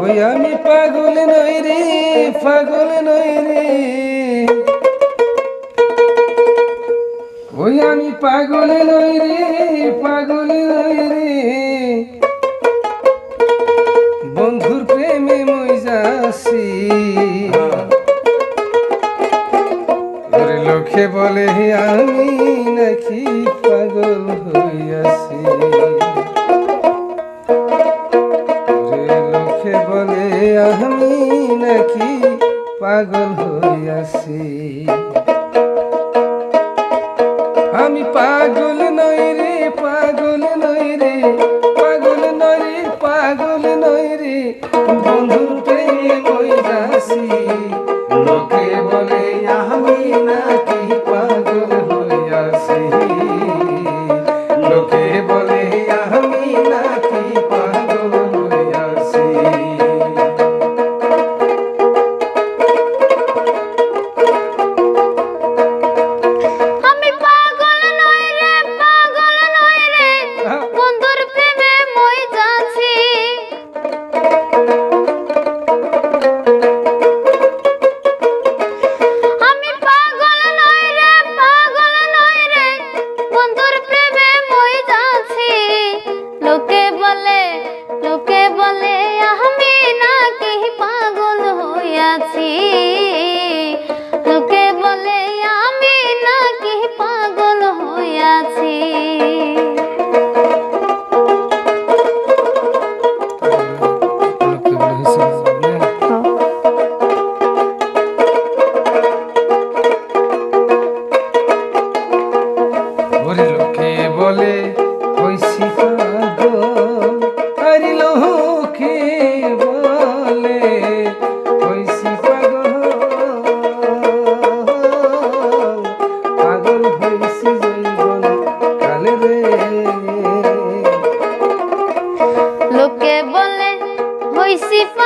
ওই আমি পাগল নই রে, পাগল নই রে। ওই আমি পাগল নই রে, পাগল নই রে। বন্ধুর প্রেমে মই যাসি ওর লোকে বলে, আমি নাকি পাগল হইয়াছি? আমি নাকি পাগল হইয়াছি?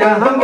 Ajá.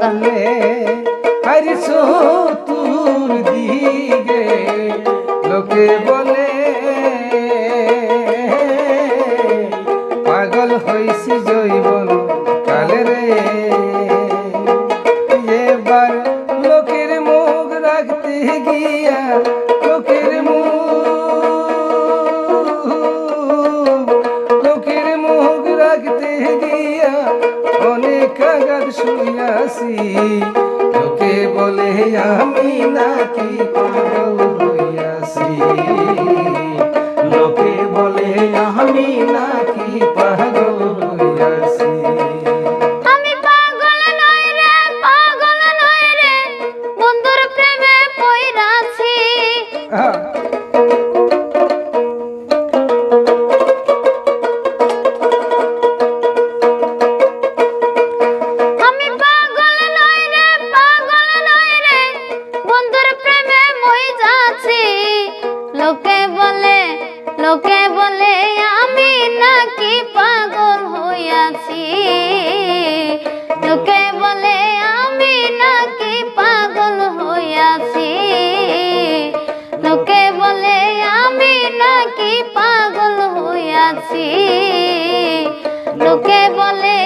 জানলে আর সুতুর দিগে লোকে বলে শুনিয়াছি। লোকে বলে আমি নাকি পাগল? হইয়াছি লোকে বলে